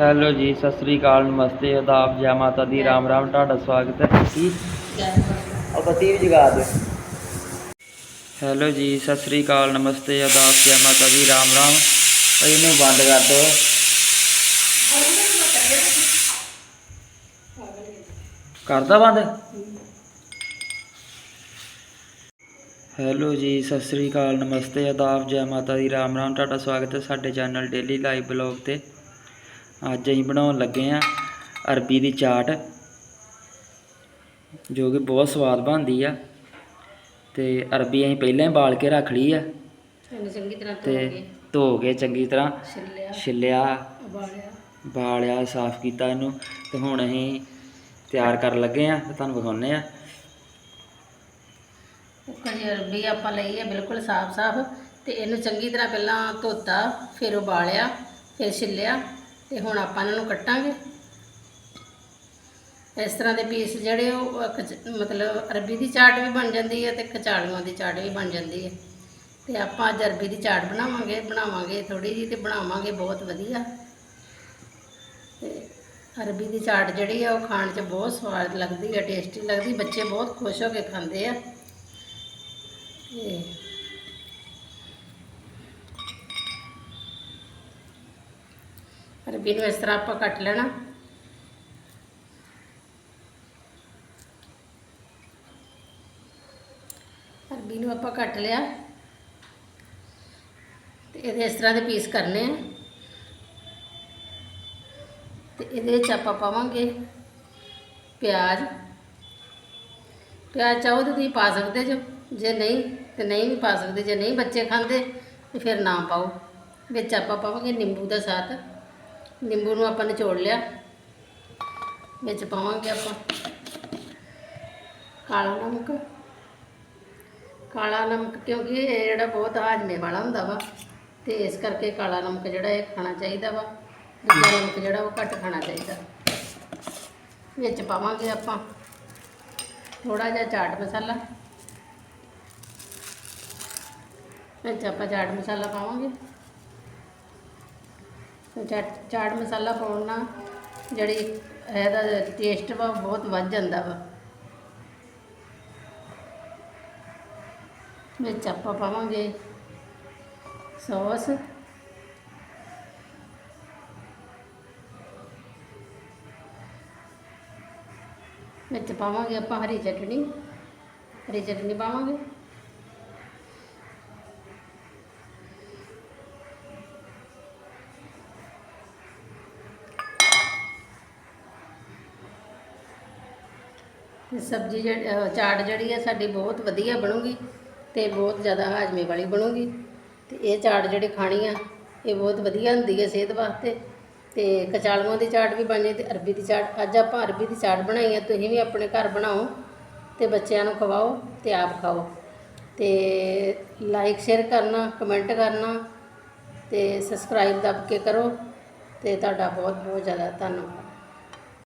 Hello ਜੀ ਸਤਿ ਸ੍ਰੀ ਅਕਾਲ ਨਮਸਤੇ ਆਦਾਬ ਜੈ ਮਾਤਾ ਦੀ ਰਾਮ ਰਾਮ ਤੁਹਾਡਾ ਸਵਾਗਤ ਹੈ। ਕੀ ਉਹ ਬੱਤੀ ਵੀ ਜਗਾ ਦਿਓ। ਹੈਲੋ ਜੀ ਸਤਿ ਸ੍ਰੀ ਅਕਾਲ ਨਮਸਤੇ ਆਦਾਬ ਜੈ ਮਾਤਾ ਦੀ ਰਾਮ ਰਾਮ। ਇਹਨੂੰ ਬੰਦ ਕਰ ਦਿਓ ਕਰਦਾ ਬੰਦ ਹੈਲੋ ਜੀ ਸਤਿ ਸ੍ਰੀ ਅਕਾਲ ਨਮਸਤੇ ਆਦਾਬ ਜੈ ਮਾਤਾ ਦੀ ਰਾਮ ਰਾਮ। ਤੁਹਾਡਾ ਸਵਾਗਤ ਹੈ ਸਾਡੇ ਚੈਨਲ ਡੇਲੀ ਲਾਈਵ ਬਲੌਗ ਤੇ। ਅੱਜ ਅਸੀਂ ਬਣਾਉਣ ਲੱਗੇ ਆ ਅਰਬੀ ਦੀ ਚਾਟ ਜੋ ਕਿ ਬਹੁਤ ਸਵਾਦ ਬਣਦੀ ਆ। ਤੇ ਅਰਬੀ ਅਸੀਂ ਪਹਿਲਾਂ ਹੀ ਬਾਲ ਕੇ ਰੱਖ ਲਈ ਆ। ਚੰਗੀ ਤਰ੍ਹਾਂ ਧੋ ਤੇ ਕੇ। ਧੋ ਕੇ ਚੰਗੀ ਤਰ੍ਹਾਂ ਛਿੱਲਿਆ। ਬਾਲਿਆ ਸਾਫ਼ ਕੀਤਾ ਇਹਨੂੰ। ਤੇ ਹੁਣ ਅਸੀਂ ਤਿਆਰ ਕਰਨ ਲੱਗੇ ਆ ਤੁਹਾਨੂੰ ਵਿਖਾਉਨੇ ਆ ਦੀ ਅਰਬੀ ਆਪਾਂ ਲਈ ਹੈ ਬਿਲਕੁਲ ਸਾਫ਼-ਸਾਫ਼। ਤੇ ਇਹਨੂੰ ਚੰਗੀ ਤਰ੍ਹਾਂ ਪਹਿਲਾਂ ਧੋਤਾ ਫਿਰ ਉਬਾਲਿਆ ਫਿਰ ਛਿੱਲਿਆ। ਤੇ ਹੁਣ ਆਪਾਂ ਇਹਨਾਂ ਨੂੰ ਕੱਟਾਂਗੇ। ਇਸ ਤਰ੍ਹਾਂ ਦੇ ਪੀਸ ਜਿਹੜੇ ਉਹ ਕਚ- ਮਤਲਬ ਅਰਬੀ ਦੀ ਚਾਟ ਵੀ ਬਣ ਜਾਂਦੀ ਹੈ ਤੇ ਕਚਾਲੂਆਂ ਦੀ ਚਾਟ ਵੀ ਬਣ ਜਾਂਦੀ ਹੈ। ਤੇ ਆਪਾਂ ਅੱਜ ਅਰਬੀ ਦੀ ਚਾਟ ਬਣਾਵਾਂਗੇ ਬਣਾਵਾਂਗੇ ਥੋੜੀ ਜਿਹੀ ਤੇ ਬਣਾਵਾਂਗੇ ਬਹੁਤ ਵਧੀਆ। ਤੇ ਅਰਬੀ ਦੀ ਚਾਟ ਜਿਹੜੀ ਆ ਉਹ ਖਾਣ 'ਚ ਬਹੁਤ ਸਵਾਦ ਲੱਗਦੀ ਹੈ, ਟੇਸਟੀ ਲੱਗਦੀ, ਬੱਚੇ ਬਹੁਤ ਖੁਸ਼ ਹੋ ਕੇ ਖਾਂਦੇ ਆ। ਤੇ ਅਰਬੀ ਨੂੰ ਇਸ ਤਰ੍ਹਾਂ ਆਪਾਂ ਕੱਟ ਲੈਣਾ। ਅਰਬੀ ਨੂੰ ਆਪਾਂ ਕੱਟ ਲਿਆ। ਤੇ ਇਹਦੇ ਇਸ ਤਰ੍ਹਾਂ ਦੇ ਪੀਸ ਕਰਨੇ ਆ। ਤੇ ਇਹਦੇ ਵਿੱਚ ਆਪਾਂ ਪਾਵਾਂਗੇ ਪਿਆਜ਼। ਪਿਆਜ਼ ਚਾਹੋ ਤਾਂ ਤੁਸੀਂ ਪਾ ਸਕਦੇ ਜੋ, ਜੇ ਨਹੀਂ ਤੇ ਨਹੀਂ ਵੀ ਪਾ ਸਕਦੇ, ਜੇ ਨਹੀਂ ਬੱਚੇ ਖਾਂਦੇ ਤੇ ਫਿਰ ਨਾ ਪਾਓ। ਵਿੱਚ ਆਪਾਂ ਪਾਵਾਂਗੇ ਨਿੰਬੂ ਦਾ ਸਾਥ ਨਿੰਬੂ ਨੂੰ ਆਪਾਂ ਨਿਚੋੜ ਲਿਆ। ਵਿੱਚ ਪਾਵਾਂਗੇ ਆਪਾਂ। ਕਾਲਾ ਨਮਕ। ਕਾਲਾ ਨਮਕ ਕਿਉਂਕਿ ਇਹ ਜਿਹੜਾ ਬਹੁਤ ਹਾਜ਼ਮੇ ਵਾਲਾ ਹੁੰਦਾ ਵਾ, ਤੇ ਇਸ ਕਰਕੇ ਕਾਲਾ ਨਮਕ ਜਿਹੜਾ ਇਹ ਖਾਣਾ ਚਾਹੀਦਾ ਵਾ। ਦੂਜਾ ਨਮਕ ਜਿਹੜਾ ਉਹ ਘੱਟ ਖਾਣਾ ਚਾਹੀਦਾ। ਵਿੱਚ ਪਾਵਾਂਗੇ ਆਪਾਂ। ਥੋੜਾ ਜਿਹਾ ਚਾਟ ਮਸਾਲਾ। ਵਿੱਚ ਆਪਾਂ ਚਾਟ ਮਸਾਲਾ ਪਾਵਾਂਗੇ। ਤੇ ਚਾਟ ਮਸਾਲਾ ਪਾਉਣ ਨਾਲ ਜਿਹੜੀ ਇਹਦਾ ਟੇਸਟ ਵਾ ਬਹੁਤ ਵੱਧ ਜਾਂਦਾ ਵਾ। ਵਿੱਚ ਆਪਾਂ ਪਾਵਾਂਗੇ ਸੌਸ। ਵਿੱਚ ਪਾਵਾਂਗੇ ਆਪਾਂ ਹਰੀ ਚਟਣੀ ਹਰੀ ਚਟਣੀ ਪਾਵਾਂਗੇ। ਸਬਜ਼ੀ ਜਿਹੜੀ ਚਾਟ ਜਿਹੜੀ ਹੈ ਸਾਡੀ ਬਹੁਤ ਵਧੀਆ ਬਣੂਗੀ ਤੇ ਬਹੁਤ ਜ਼ਿਆਦਾ ਹਾਜ਼ਮੇ ਵਾਲੀ ਬਣੂਗੀ। ਤੇ ਇਹ ਚਾਟ ਜਿਹੜੀ ਖਾਣੀ ਆ, ਇਹ ਬਹੁਤ ਵਧੀਆ ਹੁੰਦੀ ਹੈ ਸਿਹਤ ਵਾਸਤੇ। ਤੇ ਕਚਾਲੂਆਂ ਦੀ ਚਾਟ ਵੀ ਬਣ ਜਾਂਦੀ ਤੇ ਅਰਬੀ ਦੀ ਚਾਟ। ਅੱਜ ਆਪਾਂ ਅਰਬੀ ਦੀ ਚਾਟ ਬਣਾਈ ਹੈ ਤੁਸੀਂ ਵੀ ਆਪਣੇ ਘਰ ਬਣਾਓ ਤੇ ਬੱਚਿਆਂ ਨੂੰ ਖਵਾਓ ਤੇ ਆਪ ਖਾਓ। ਤੇ ਲਾਈਕ ਸ਼ੇਅਰ ਕਰਨਾ ਕਮੈਂਟ ਕਰਨਾ ਤੇ ਸਬਸਕ੍ਰਾਈਬ ਦੱਬ ਕੇ ਕਰੋ ਤੇ ਤੁਹਾਡਾ ਬਹੁਤ ਬਹੁਤ ਜ਼ਿਆਦਾ ਧੰਨਵਾਦ।